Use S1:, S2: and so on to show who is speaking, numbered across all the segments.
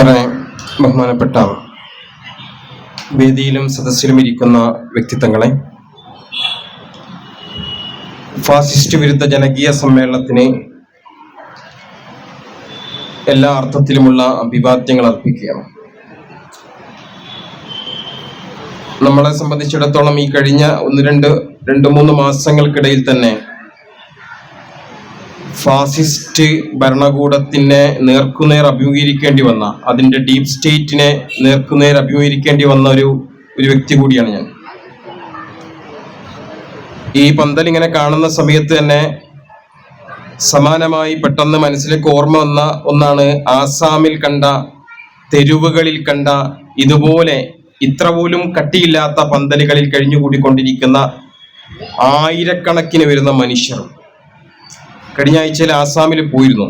S1: ഏറെ ബഹുമാനപ്പെട്ട വേദിയിലും സദസ്സിലും ഇരിക്കുന്ന വ്യക്തിത്വങ്ങളെ ഫാസിസ്റ്റ് വിരുദ്ധ ജനകീയ സമ്മേളനത്തിന് എല്ലാ അർത്ഥത്തിലുമുള്ള അഭിവാദ്യങ്ങൾ അർപ്പിക്കുകയാണ്. നമ്മളെ സംബന്ധിച്ചിടത്തോളം ഈ കഴിഞ്ഞ ഒന്ന് രണ്ട് രണ്ട് മൂന്ന് മാസങ്ങൾക്കിടയിൽ തന്നെ ഫാസിസ്റ്റ് ഭരണകൂടത്തിനെ നേർക്കുനേർ അഭിമുഖീകരിക്കേണ്ടി വന്ന അതിന്റെ ഡീപ് സ്റ്റേറ്റിനെ നേർക്കുനേർ അഭിമുഖീകരിക്കേണ്ടി വന്ന ഒരു ഒരു വ്യക്തി കൂടിയാണ് ഞാൻ. ഈ പന്തൽ ഇങ്ങനെ കാണുന്ന സമയത്ത് തന്നെ സമാനമായി പെട്ടെന്ന് മനസ്സിലേക്ക് ഓർമ്മ വന്ന ഒന്നാണ് ആസാമിൽ കണ്ട തെരുവുകളിൽ കണ്ട ഇതുപോലെ ഇത്ര പോലും കട്ടിയില്ലാത്ത പന്തലുകളിൽ കഴിഞ്ഞുകൂടിക്കൊണ്ടിരിക്കുന്ന ആയിരക്കണക്കിന് വരുന്ന മനുഷ്യർ. കഴിഞ്ഞ ആഴ്ചയിൽ ആസാമിൽ പോയിരുന്നു.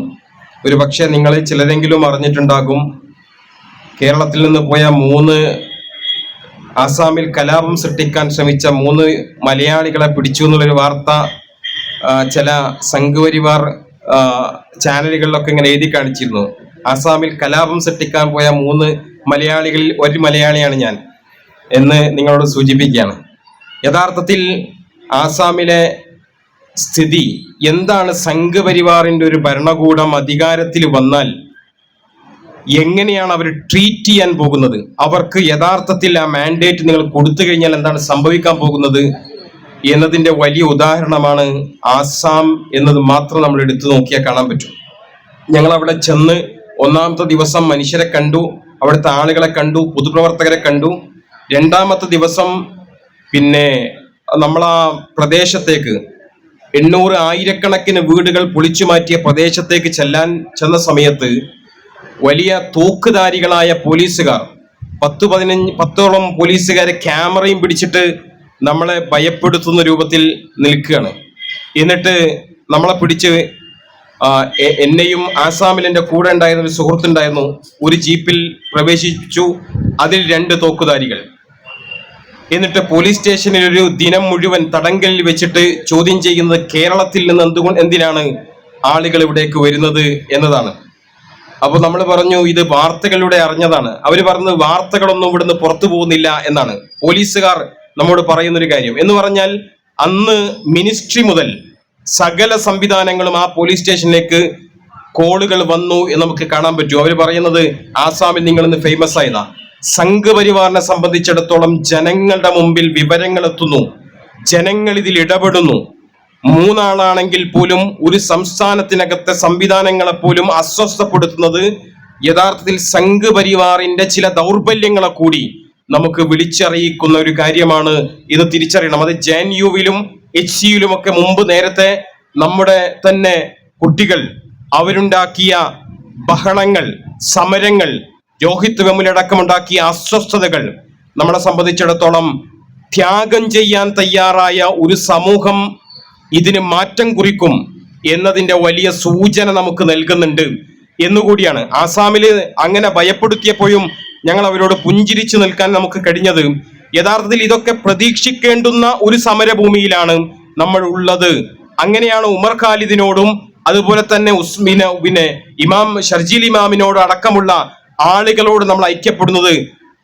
S1: ഒരു പക്ഷേ നിങ്ങൾ ചിലരെങ്കിലും അറിഞ്ഞിട്ടുണ്ടാകും. കേരളത്തിൽ നിന്ന് പോയ മൂന്ന് ആസാമിൽ കലാപം സൃഷ്ടിക്കാൻ ശ്രമിച്ച മൂന്ന് മലയാളികളെ പിടിച്ചു എന്നുള്ളൊരു വാർത്ത ചില സംഘപരിവാർ ചാനലുകളിലൊക്കെ ഇങ്ങനെ എഴുതി കാണിച്ചിരുന്നു. ആസാമിൽ കലാപം സൃഷ്ടിക്കാൻ പോയ മൂന്ന് മലയാളികളിൽ ഒരു മലയാളിയാണ് ഞാൻ എന്ന് നിങ്ങളോട് സൂചിപ്പിക്കുകയാണ്. യഥാർത്ഥത്തിൽ ആസാമിലെ സ്ഥിതി. എന്താണ് സംഘപരിവാറിന്റെ ഒരു ഭരണകൂടം അധികാരത്തിൽ വന്നാൽ എങ്ങനെയാണ് അവർ ട്രീറ്റ് ചെയ്യാൻ പോകുന്നത്? അവർക്ക് യഥാർത്ഥത്തിൽ ആ മാൻഡേറ്റ് നിങ്ങൾ കൊടുത്തു കഴിഞ്ഞാൽ എന്താണ് സംഭവിക്കാൻ പോകുന്നത്? എന്നതിന്റെ വലിയ ഉദാഹരണമാണ് ആസാം എന്നത് മാത്രം നമ്മൾ എടുത്തു നോക്കിയാൽ കാണാൻ പറ്റും. ഞങ്ങൾ അവിടെ ചെന്ന് ഒന്നാമത്തെ ദിവസം മനുഷ്യരെ കണ്ടു അവിടുത്തെ ആളുകളെ കണ്ടു പൊതുപ്രവർത്തകരെ കണ്ടു. രണ്ടാമത്തെ ദിവസം പിന്നെ നമ്മൾ ആ പ്രദേശത്തേക്ക് എണ്ണൂറ് ആയിരക്കണക്കിന് വീടുകൾ പൊളിച്ചു മാറ്റിയ പ്രദേശത്തേക്ക് ചെല്ലാൻ ചെന്ന സമയത്ത് വലിയ തൂക്കുധാരികളായ പോലീസുകാർ പത്ത് പതിനഞ്ച് പത്തോളം പോലീസുകാരെ ക്യാമറയും പിടിച്ചിട്ട് നമ്മളെ ഭയപ്പെടുത്തുന്ന രൂപത്തിൽ നിൽക്കുകയാണ്. എന്നിട്ട് നമ്മളെ പിടിച്ച് എന്നെയും ആസാമിൽ എന്റെ കൂടെ ഉണ്ടായിരുന്ന ഒരു സുഹൃത്തുണ്ടായിരുന്നു ഒരു ജീപ്പിൽ പ്രവേശിച്ചു. അതിൽ രണ്ട് തോക്കുധാരികൾ. എന്നിട്ട് പോലീസ് സ്റ്റേഷനിൽ ഒരു ദിനം മുഴുവൻ തടങ്കലിൽ വെച്ചിട്ട് ചോദ്യം ചെയ്യുന്നത് കേരളത്തിൽ നിന്ന് എന്തുകൊണ്ട് എന്തിനാണ് ആളുകൾ ഇവിടേക്ക് വരുന്നത് എന്നതാണ്. അപ്പൊ നമ്മൾ പറഞ്ഞു ഇത് വാർത്തകളിലൂടെ അറിഞ്ഞതാണ്. അവർ പറഞ്ഞത് വാർത്തകളൊന്നും ഇവിടുന്ന് പുറത്തു പോകുന്നില്ല എന്നാണ്. പോലീസുകാർ നമ്മോട് പറയുന്ന ഒരു കാര്യം. എന്ന് പറഞ്ഞാൽ അന്ന് മിനിസ്ട്രി മുതൽ സകല സംവിധാനങ്ങളും ആ പോലീസ് സ്റ്റേഷനിലേക്ക് കോളുകൾ വന്നു എന്ന് നമുക്ക് കാണാൻ പറ്റും. അവർ പറയുന്നത് ആസാമിൽ നിങ്ങൾ ഇന്ന് ഫേമസ് ആയതാ. സംഘപരിവാറിനെ സംബന്ധിച്ചിടത്തോളം ജനങ്ങളുടെ മുമ്പിൽ വിവരങ്ങൾ എത്തുന്നു ജനങ്ങൾ ഇതിൽ ഇടപെടുന്നു. മൂന്നാളാണെങ്കിൽ പോലും ഒരു സംസ്ഥാനത്തിനകത്തെ സംവിധാനങ്ങളെ പോലും അസ്വസ്ഥപ്പെടുത്തുന്നത് യഥാർത്ഥത്തിൽ സംഘപരിവാറിന്റെ ചില ദൗർബല്യങ്ങളെ കൂടി നമുക്ക് വിളിച്ചറിയിക്കുന്ന ഒരു കാര്യമാണ് ഇത് തിരിച്ചറിയണം. അത് ജെ എൻ യുവിലും എച്ച് സിയിലുമൊക്കെ മുമ്പ് നേരത്തെ നമ്മുടെ തന്നെ കുട്ടികൾ അവരുണ്ടാക്കിയ ബഹളങ്ങൾ സമരങ്ങൾ രോഹിത് വെമുലടക്കമുണ്ടാക്കിയ അസ്വസ്ഥതകൾ നമ്മളെ സംബന്ധിച്ചിടത്തോളം ത്യാഗം ചെയ്യാൻ തയ്യാറായ ഒരു സമൂഹം ഇതിന് മാറ്റം കുറിക്കും എന്നതിന്റെ വലിയ സൂചന നമുക്ക് നൽകുന്നുണ്ട് എന്നുകൂടിയാണ്. ആസാമിൽ അങ്ങനെ ഭയപ്പെടുത്തിയപ്പോഴും ഞങ്ങൾ അവരോട് പുഞ്ചിരിച്ചു നിൽക്കാൻ നമുക്ക് കഴിഞ്ഞത് യഥാർത്ഥത്തിൽ ഇതൊക്കെ പ്രതീക്ഷിക്കേണ്ടുന്ന ഒരു സമരഭൂമിയിലാണ് നമ്മൾ ഉള്ളത്. അങ്ങനെയാണ് ഉമർ ഖാലിദിനോടും അതുപോലെ തന്നെ ഉസ്മിന പിന്നെ ഇമാം ഷർജീൽ ഇമാമിനോട് അടക്കമുള്ള ആളുകളോട് നമ്മൾ ഐക്യപ്പെടുന്നത്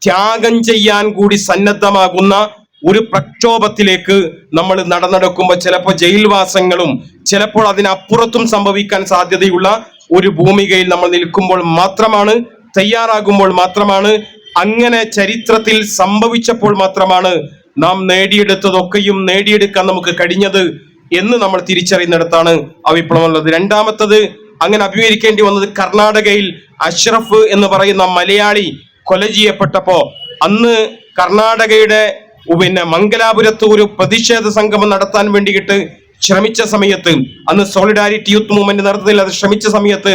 S1: ത്യാഗം ചെയ്യാൻ കൂടി സന്നദ്ധമാകുന്ന ഒരു പ്രക്ഷോഭത്തിലേക്ക് നമ്മൾ നടന്നെടുക്കുമ്പോൾ ചിലപ്പോൾ ജയിൽവാസങ്ങളും ചിലപ്പോൾ അതിനപ്പുറത്തും സംഭവിക്കാൻ സാധ്യതയുള്ള ഒരു ഭൂമികയിൽ നമ്മൾ നിൽക്കുമ്പോൾ മാത്രമാണ് തയ്യാറാകുമ്പോൾ മാത്രമാണ് അങ്ങനെ ചരിത്രത്തിൽ സംഭവിച്ചപ്പോൾ മാത്രമാണ് നാം നേടിയെടുത്തതൊക്കെയും നേടിയെടുക്കാൻ നമുക്ക് കഴിഞ്ഞത് എന്ന് നമ്മൾ തിരിച്ചറിയുന്നിടത്താണ് ആ വിപ്ലവം രണ്ടാമത്തത് അങ്ങനെ അഭിമുഖീകരിക്കേണ്ടി വന്നത് കർണാടകയിൽ അഷ്റഫ് എന്ന് പറയുന്ന മലയാളി കൊല ചെയ്യപ്പെട്ടപ്പോ അന്ന് കർണാടകയുടെ പിന്നെ മംഗലാപുരത്ത് ഒരു പ്രതിഷേധ സംഗമം നടത്താൻ വേണ്ടിയിട്ട് ശ്രമിച്ച സമയത്ത് അന്ന് സോളിഡാരിറ്റി യൂത്ത് മൂവ്മെന്റ് നടത്തുന്നതിൽ അത് ശ്രമിച്ച സമയത്ത്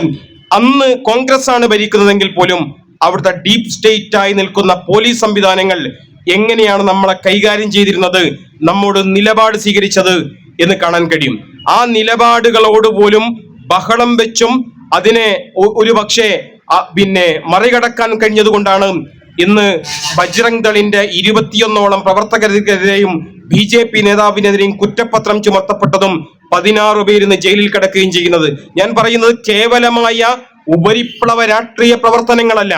S1: അന്ന് കോൺഗ്രസ് ആണ് ഭരിക്കുന്നതെങ്കിൽ പോലും അവിടുത്തെ ഡീപ് സ്റ്റേറ്റ് ആയി നിൽക്കുന്ന പോലീസ് സംവിധാനങ്ങൾ എങ്ങനെയാണ് നമ്മളെ കൈകാര്യം ചെയ്തിരുന്നത് നമ്മോട് നിലപാട് സ്വീകരിച്ചത് എന്ന് കാണാൻ കഴിയും. ആ നിലപാടുകളോട് പോലും ബഹളം വെച്ചും അതിനെ ഒരു പക്ഷേ പിന്നെ മറികടക്കാൻ കഴിഞ്ഞതുകൊണ്ടാണ് ഇന്ന് ബജ്രംഗ് ദളിന്റെ ഇരുപത്തിയൊന്നോളം പ്രവർത്തകർക്കെതിരെയും ബി ജെ പി നേതാവിനെതിരെയും കുറ്റപത്രം ചുമത്തപ്പെട്ടതും പതിനാറ് പേര് ഇന്ന് ജയിലിൽ കിടക്കുകയും ചെയ്യുന്നത്. ഞാൻ പറയുന്നത് കേവലമായ ഉപരിപ്ലവ രാഷ്ട്രീയ പ്രവർത്തനങ്ങളല്ല.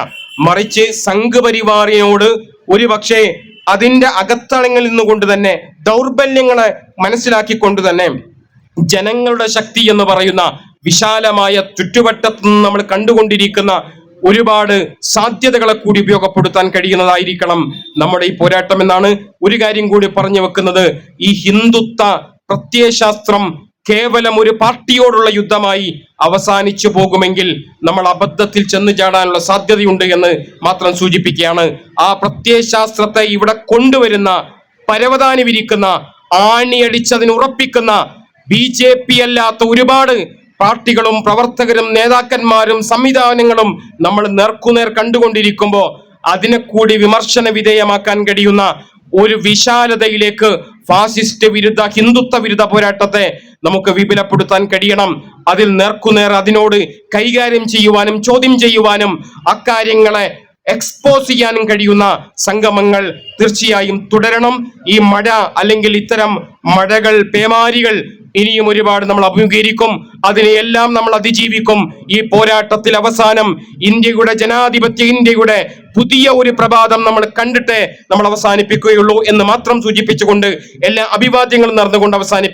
S1: മറിച്ച് സംഘപരിവാറിനോട് ഒരു പക്ഷേ അതിന്റെ അകത്തളങ്ങളിൽ നിന്നുകൊണ്ട് തന്നെ ദൗർബല്യങ്ങളെ മനസ്സിലാക്കിക്കൊണ്ട് തന്നെ ജനങ്ങളുടെ ശക്തി എന്ന് പറയുന്ന വിശാലമായ ചുറ്റുവട്ടത്തു നിന്ന് നമ്മൾ കണ്ടുകൊണ്ടിരിക്കുന്ന ഒരുപാട് സാധ്യതകളെ കൂടി ഉപയോഗപ്പെടുത്താൻ കഴിയുന്നതായിരിക്കണം നമ്മുടെ ഈ പോരാട്ടം എന്നാണ് ഒരു കാര്യം കൂടി പറഞ്ഞു വെക്കുന്നത്. ഈ ഹിന്ദുത്വ പ്രത്യയശാസ്ത്രം കേവലം ഒരു പാർട്ടിയോടുള്ള യുദ്ധമായി അവസാനിച്ചു പോകുമെങ്കിൽ നമ്മൾ അബദ്ധത്തിൽ ചെന്ന് ചാടാനുള്ള സാധ്യതയുണ്ട് എന്ന് മാത്രം സൂചിപ്പിക്കുകയാണ്. ആ പ്രത്യയശാസ്ത്രത്തെ ഇവിടെ കൊണ്ടുവരുന്ന പരവതാനി വിരിക്കുന്ന ആണിയടിച്ചതിന് ഉറപ്പിക്കുന്ന ബി ജെ പി അല്ലാത്ത ഒരുപാട് പാർട്ടികളും പ്രവർത്തകരും നേതാക്കന്മാരും സംവിധാനങ്ങളും നമ്മൾ നേർക്കുനേർ കണ്ടുകൊണ്ടിരിക്കുമ്പോൾ അതിനെ കൂടി വിമർശന വിധേയമാക്കാൻ കഴിയുന്ന ഒരു വിശാലതയിലേക്ക് ഫാസിസ്റ്റ് വിരുദ്ധ ഹിന്ദുത്വ വിരുദ്ധ പോരാട്ടത്തെ നമുക്ക് വിപുലപ്പെടുത്താൻ കഴിയണം. അതിൽ നേർക്കുനേർ അതിനോട് കൈകാര്യം ചെയ്യുവാനും ചോദ്യം ചെയ്യുവാനും അക്കാര്യങ്ങളെ എക്സ്പോസ് ചെയ്യാനും കഴിയുന്ന സംഗമങ്ങൾ തീർച്ചയായും തുടരണം. ഈ മഴ അല്ലെങ്കിൽ ഇത്തരം മഴകൾ പേമാരികൾ ഇനിയും ഒരുപാട് നമ്മൾ അഭിമുഖീകരിക്കും. അതിനെയെല്ലാം നമ്മൾ അതിജീവിക്കും. ഈ പോരാട്ടത്തിൽ അവസാനം ഇന്ത്യയുടെ ജനാധിപത്യ ഇന്ത്യയുടെ പുതിയ ഒരു പ്രഭാതം നമ്മൾ കണ്ടിട്ട് നമ്മൾ അവസാനിപ്പിക്കുകയുള്ളൂ എന്ന് മാത്രം സൂചിപ്പിച്ചുകൊണ്ട് എല്ലാ അഭിവാദ്യങ്ങളും നടന്നുകൊണ്ട് അവസാനിപ്പിക്കും.